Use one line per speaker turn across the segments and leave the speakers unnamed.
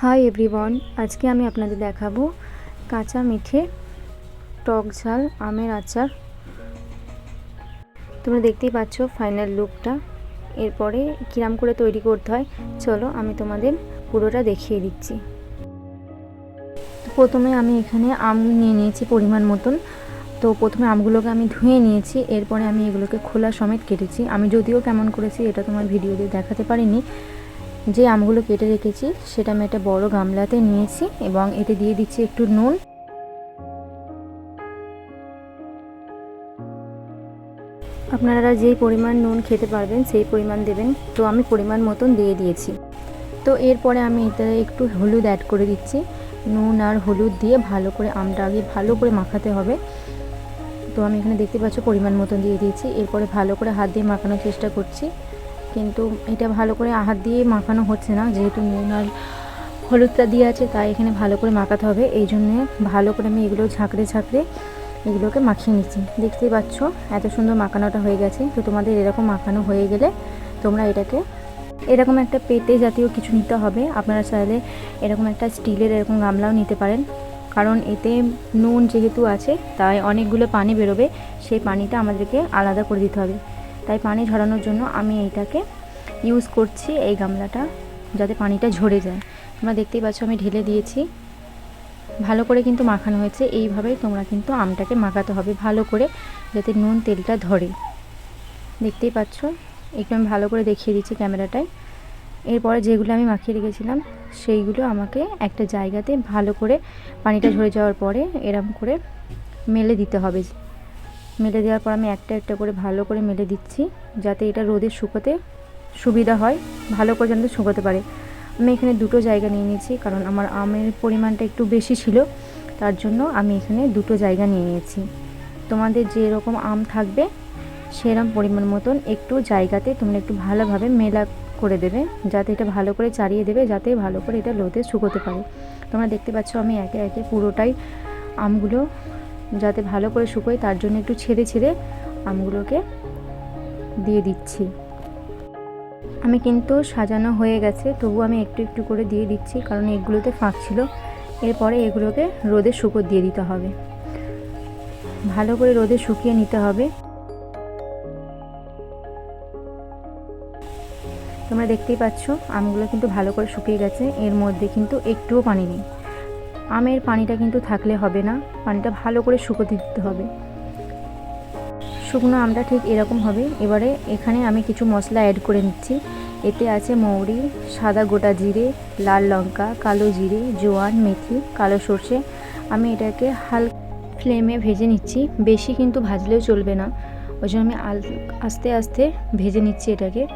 Hi everyone আজকে আমি আপনাদের দেখাবো কাঁচা মিঠে টক ঝাল আমের আচার। তোমরা দেখতেই পাচ্ছ ফাইনাল লুকটা এরপরে কিরাম করে তৈরি করতে হয়। চলো আমি তোমাদের পুরোটা দেখিয়ে দিচ্ছি। প্রথমে আমি এখানে আম নিয়ে নিয়েছি পরিমাণ মতন। তো প্রথমে আমগুলোকে আমি ধুয়ে নিয়েছি, এরপরে আমি এগুলোকে খোলা সমেত কেটেছি। আমি যদিও কেমন করেছি এটা তোমার ভিডিওতে দেখাতে পারিনি। যে আমগুলো কেটে রেখেছি, সেটা আমি একটা বড় গামলাতে নিয়েছি এবং এতে দিয়ে দিচ্ছি একটু নুন। আপনারা যেই পরিমাণ নুন খেতে পারবেন, সেই পরিমাণ দেবেন। তো আমি পরিমাণ মতন দিয়ে দিয়েছি। তো এরপরে আমি এতে একটু হলুদ অ্যাড করে দিচ্ছি। নুন আর হলুদ দিয়ে ভালো করে আমটা আগে ভালো করে মাখাতে হবে। তো আমি এখানে দেখতে পাচ্ছ পরিমাণ মতন দিয়ে দিয়েছি। এরপরে ভালো করে হাত দিয়ে মাখানোর চেষ্টা করছি। কিন্তু এটা ভালো করে হাত দিয়ে মাখানো হচ্ছে না, যেহেতু নুন আর হলুদটা দিয়ে আছে, তাই এখানে ভালো করে মাখাতে হবে। এই জন্যে ভালো করে আমি এগুলো ঝাঁকড়ে ঝাঁকড়ে এগুলোকে মাখিয়ে নিচ্ছি। দেখতেই পাচ্ছ, এত সুন্দর মাখানোটা হয়ে গেছে। তো তোমাদের এরকম মাখানো হয়ে গেলে তোমরা এটাকে এরকম একটা পেতে জাতীয় কিছু নিতে হবে। আপনারা চাইলে এরকম একটা স্টিলের এরকম গামলাও নিতে পারেন। কারণ এতে নুন যেহেতু আছে, তাই অনেকগুলো পানি বেরোবে, সেই পানিটা আমাদেরকে আলাদা করে দিতে হবে। তাই পানি ঝরানোর জন্য আমি এইটাকে ইউজ করছি, এই গামলাটা, যাতে পানিটা ঝরে যায়। তোমরা দেখতেই পাচ্ছ আমি ঢেলে দিয়েছি। ভালো করে কিন্তু মাখানো হয়েছে। এইভাবেই তোমরা কিন্তু আমটাকে মাখাতে হবে ভালো করে, যাতে নুন তেলটা ধরে। দেখতেই পাচ্ছ? একটু আমি ভালো করে দেখিয়ে দিচ্ছি ক্যামেরাটায়। এরপরে যেগুলো আমি মাখিয়ে রেখেছিলাম, সেইগুলো আমাকে একটা জায়গাতে ভালো করে পানিটা ঝরে যাওয়ার পরে এরম করে মেলে দিতে হবে। মেলে দেওয়ার পর আমি একটা একটা করে ভালো করে মেলে দিচ্ছি, যাতে এটা রোদে শুকোতে সুবিধা হয়, ভালো করে যেন শুকোতে পারে। আমি এখানে দুটো জায়গা নিয়ে নিয়েছি, কারণ আমার আমের পরিমাণটা একটু বেশি ছিল, তার জন্য আমি এখানে দুটো জায়গা নিয়ে নিয়েছি। তোমাদের যে রকম আম থাকবে সেরকম পরিমাণ মতন একটু জায়গাতে তোমরা একটু ভালোভাবে মেলা করে দেবে, যাতে এটা ভালো করে চারিয়ে দেবে, যাতে ভালো করে এটা রোদে শুকোতে পারে। তোমরা দেখতে পাচ্ছ আমি একে একে পুরোটাই আমগুলো যাতে ভালো করে শুকোয়, তার জন্য একটু ছেড়ে ছেড়ে আমগুলোকে দিয়ে দিচ্ছি। আমি কিন্তু সাজানো হয়ে গেছে, তবু আমি একটু একটু করে দিয়ে দিচ্ছি, কারণ এগুলোতে ফাঁক ছিল। এরপরে এগুলোকে রোদে শুকো দিয়ে দিতে হবে। ভালো করে রোদে শুকিয়ে নিতে হবে। তোমরা দেখতেই পাচ্ছ, আমগুলো কিন্তু ভালো করে শুকিয়ে গেছে, এর মধ্যে কিন্তু একটুও পানি নেই। আমের পানিটা কিন্তু থাকলে হবে না, পানিটা ভালো করে শুকোতে দিতে হবে। শুকনো আমটা ঠিক এরকম হবে। এবারে এখানে আমি কিছু মশলা অ্যাড করে নিচ্ছি। এতে আছে মৌরি, সাদা গোটা জিরে, লাল লঙ্কা, কালো জিরে, জোয়ান, মেথি, কালো সর্ষে। আমি এটাকে হাল ফ্লেমে ভেজে নিচ্ছি। বেশি কিন্তু ভাজলেও চলবে না। ওই জন্য আমি আস্তে আস্তে ভেজে নিচ্ছি এটাকে।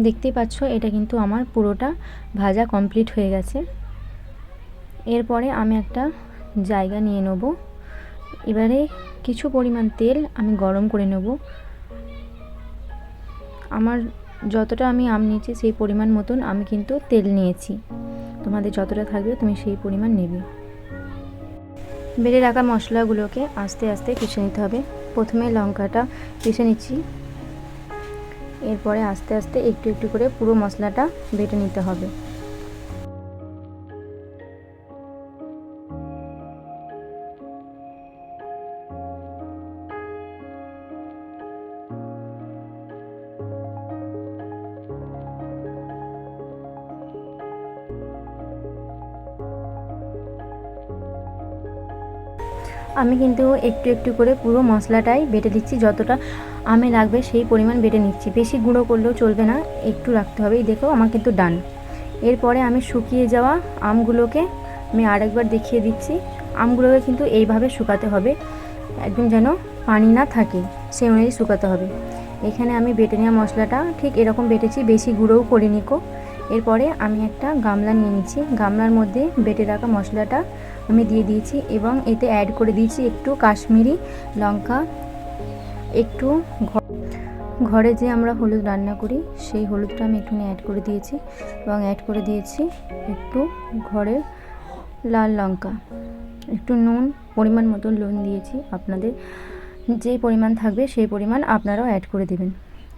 দেখতেই পাচ্ছ, এটা কিন্তু আমার পুরোটা ভাজা কমপ্লিট হয়ে গেছে। এরপরে আমি একটা জায়গা নিয়ে নেব। এবারে কিছু পরিমাণ তেল আমি গরম করে নেব। আমার যতটা আমি আম নিয়েছি, সেই পরিমাণ মতন আমি কিন্তু তেল নিয়েছি। তোমাদের যতটা থাকবে, তুমি সেই পরিমাণ নেবে। বেড়ে রাখা মশলাগুলোকে আস্তে আস্তে পিষে নিতে হবে। প্রথমে লঙ্কাটা পিষে নিচ্ছি। এরপরে আস্তে আস্তে একটু একটু করে পুরো মশলাটা বেটে নিতে হবে। আমি কিন্তু একটু একটু করে পুরো মশলাটাই বেটে দিচ্ছি। যতটা আমে লাগবে সেই পরিমাণ বেটে নিচ্ছি। বেশি গুঁড়ো করলেও চলবে না, একটু রাখতে হবে। এই দেখো, আমার কিন্তু ডান এরপরে আমি শুকিয়ে যাওয়া আমগুলোকে আমি আরেকবার দেখিয়ে দিচ্ছি। আমগুলোকে কিন্তু এইভাবে শুকাতে হবে। একদম যেন পানি না থাকে, সেই অনুযায়ী শুকাতে হবে। এখানে আমি বেটে নেওয়া মশলাটা ঠিক এরকম বেটেছি, বেশি গুঁড়োও করিনি কো। এরপরে আমি একটা গামলা নিয়ে নিচ্ছি। গামলার মধ্যে বেটে রাখা মশলাটা আমি দিয়ে দিয়েছি এবং এতে অ্যাড করে দিয়েছি একটু কাশ্মীরি লঙ্কা, একটু ঘরে যে আমরা হলুদ রান্না করি, সেই হলুদটা আমি একটু অ্যাড করে দিয়েছি এবং অ্যাড করে দিয়েছি একটু ঘরের লাল লঙ্কা। একটু নুন, পরিমাণ মতো নুন দিয়েছি আপনাদের। যেই পরিমাণ থাকবে সেই পরিমাণ আপনারাও অ্যাড করে দেবেন।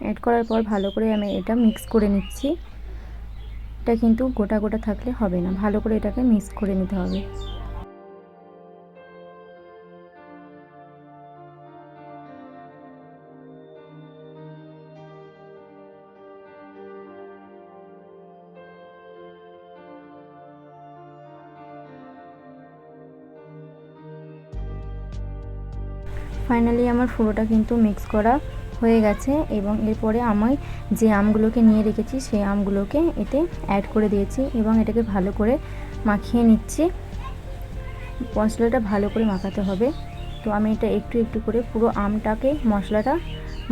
অ্যাড করার পর ভালো করে আমি এটা মিক্স করে নিচ্ছি। এটা কিন্তু গোটা গোটা থাকলে হবে না। ভালো করে এটাকে মিক্স করে নিতে হবে। ফাইনালি আমার পুরোটা কিন্তু মিক্স করা হয়ে গেছে এবং এরপরে আমি যে আমগুলোকে নিয়ে রেখেছি সেই আমগুলোকে এতে অ্যাড করে দিয়েছি এবং এটাকে ভালো করে মাখিয়ে নিচ্ছি। মশলাটা ভালো করে মাখাতে হবে। তো আমি এটা একটু একটু করে পুরো আমটাকে, মশলাটা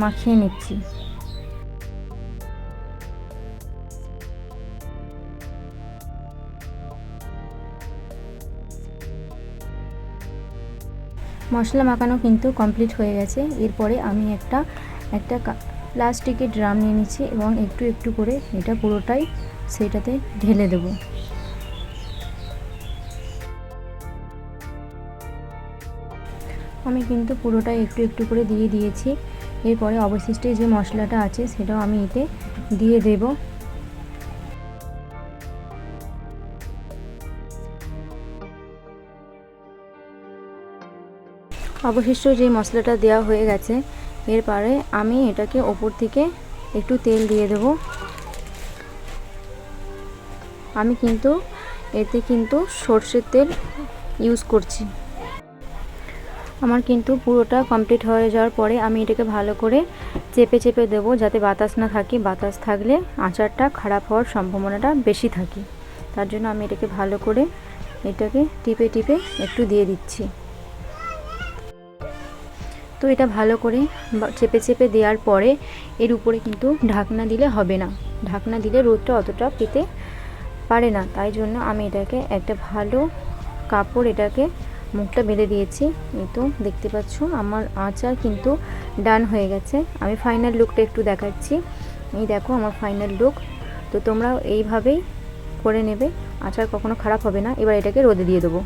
মাখিয়ে নিচ্ছি। মশলা মাখানো কিন্তু কমপ্লিট হয়ে গেছে। এরপরে আমি একটা একটা প্লাস্টিকের ড্রাম নিয়ে নিচ্ছি এবং একটু একটু করে এটা পুরোটাই সেটাতে ঢেলে দেবো। আমি কিন্তু পুরোটাই একটু একটু করে দিয়ে দিয়েছি। এরপরে অবশিষ্ট যে মশলাটা আছে সেটাও আমি এতে দিয়ে দেবো। অবশিষ্ট যে মশলাটা দেওয়া হয়ে গেছে এরপরে আমি এটাকে ওপর থেকে একটু তেল দিয়ে দেব। আমি কিন্তু এতে কিন্তু সর্ষের তেল ইউজ করছি। আমার কিন্তু পুরোটা কমপ্লিট হয়ে যাওয়ার পরে আমি এটাকে ভালো করে চেপে চেপে দেবো যাতে বাতাস না থাকে। বাতাস থাকলে আচারটা খারাপ হওয়ার সম্ভাবনাটা বেশি থাকে। তার জন্য আমি এটাকে ভালো করে এটাকে টিপে টিপে একটু দিয়ে দিচ্ছি। তো এটা ভালো করে চেপে চেপে দেওয়ার পরে এর উপরে কিন্তু ঢাকনা দিলে হবে না। ঢাকনা দিলে রোদটা অতটা পেতে পারে না। তাই জন্য আমি এটাকে একটা ভালো কাপড় এটাকে মুখটা বেঁধে দিয়েছি। এই তো দেখতে পাচ্ছ আমার আচার কিন্তু ডান হয়ে গেছে। আমি ফাইনাল লুকটা একটু দেখাচ্ছি। এই দেখো আমার ফাইনাল লুক তো তোমরাও এইভাবেই করে নেবে। আচার কখনো খারাপ হবে না। এবার এটাকে রোদে দিয়ে দেবো।